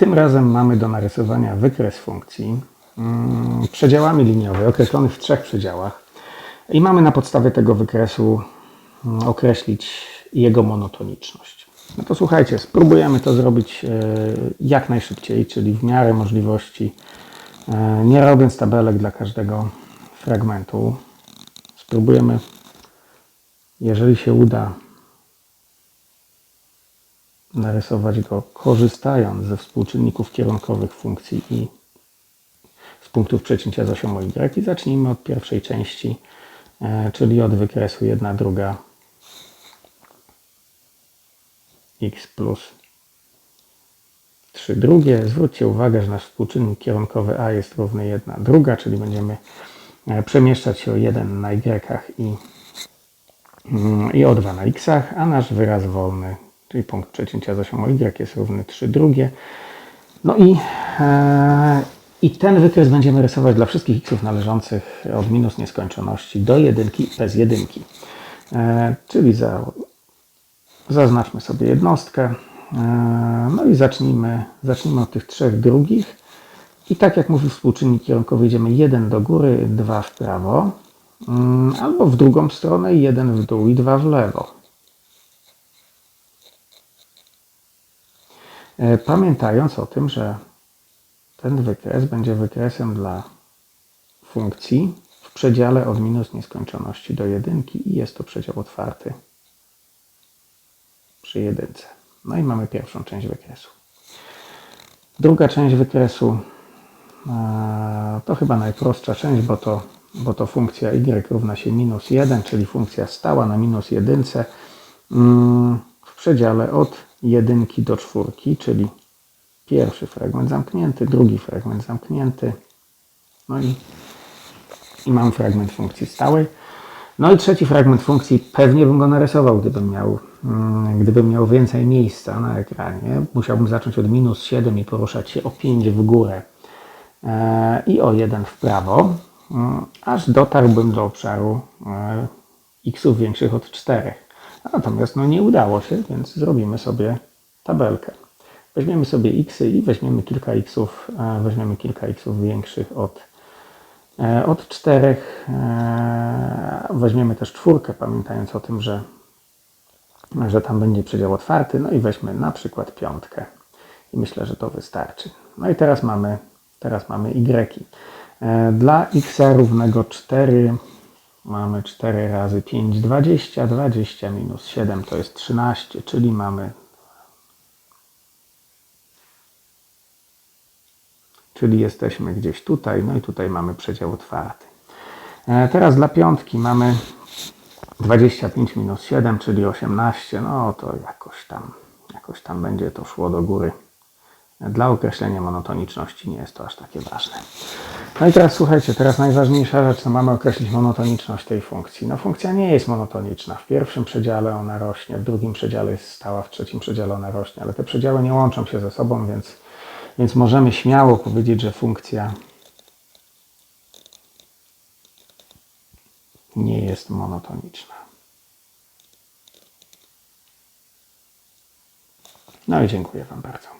Tym razem mamy do narysowania wykres funkcji mm, przedziałami liniowymi, określonych w trzech przedziałach. I mamy na podstawie tego wykresu mm, określić jego monotoniczność. No to słuchajcie, spróbujemy to zrobić e, jak najszybciej, czyli w miarę możliwości, e, nie robiąc tabelek dla każdego fragmentu. Spróbujemy, jeżeli się uda, narysować go korzystając ze współczynników kierunkowych funkcji i z punktów przecięcia z osią y. I zacznijmy od pierwszej części, e, czyli od wykresu 1 druga x plus 3 drugie. Zwróćcie uwagę, że nasz współczynnik kierunkowy a jest równy 1 druga, czyli będziemy e, przemieszczać się o 1 na y i, mm, i o 2 na x, a nasz wyraz wolny, czyli punkt przecięcia z osią y jest równy 3 drugie. No i, e, i ten wykres będziemy rysować dla wszystkich xów należących od minus nieskończoności do jedynki bez jedynki. E, czyli za, zaznaczmy sobie jednostkę. E, no i zacznijmy, zacznijmy od tych trzech drugich. I tak jak mówi współczynnik kierunkowy, idziemy 1 do góry, 2 w prawo, mm, albo w drugą stronę, 1 w dół i 2 w lewo. Pamiętając o tym, że ten wykres będzie wykresem dla funkcji w przedziale od minus nieskończoności do jedynki i jest to przedział otwarty przy jedynce. No i mamy pierwszą część wykresu. Druga część wykresu e, to chyba najprostsza część, bo to, bo to funkcja y równa się minus 1, czyli funkcja stała na minus jedynce mm, przedziale od jedynki do czwórki, czyli pierwszy fragment zamknięty, drugi fragment zamknięty, no i, i mam fragment funkcji stałej. No i trzeci fragment funkcji, pewnie bym go narysował, gdybym miał, mm, gdybym miał więcej miejsca na ekranie. Musiałbym zacząć od minus 7 i poruszać się o 5 w górę e, i o 1 w prawo, mm, aż dotarłbym do obszaru e, xów większych od 4. Natomiast no, nie udało się, więc zrobimy sobie tabelkę. Weźmiemy sobie x i weźmiemy kilka xów, e, weźmiemy kilka większych od, e, od 4. Weźmiemy też czwórkę, pamiętając o tym, że, że tam będzie przedział otwarty. No i weźmy na przykład piątkę. I myślę, że to wystarczy. No i teraz mamy, teraz mamy y. E, Dla x równego 4 mamy 4 razy 5, 20. 20 minus 7 to jest 13, czyli mamy czyli jesteśmy gdzieś tutaj, no i tutaj mamy przedział otwarty. E, Teraz dla piątki mamy 25 minus 7, czyli 18, no to jakoś tam, jakoś tam będzie to szło do góry. Dla określenia monotoniczności nie jest to aż takie ważne. No i teraz słuchajcie, teraz najważniejsza rzecz, to mamy określić monotoniczność tej funkcji. No funkcja nie jest monotoniczna. W pierwszym przedziale ona rośnie, w drugim przedziale jest stała, w trzecim przedziale ona rośnie, ale te przedziały nie łączą się ze sobą, więc, więc możemy śmiało powiedzieć, że funkcja nie jest monotoniczna. No i dziękuję Wam bardzo.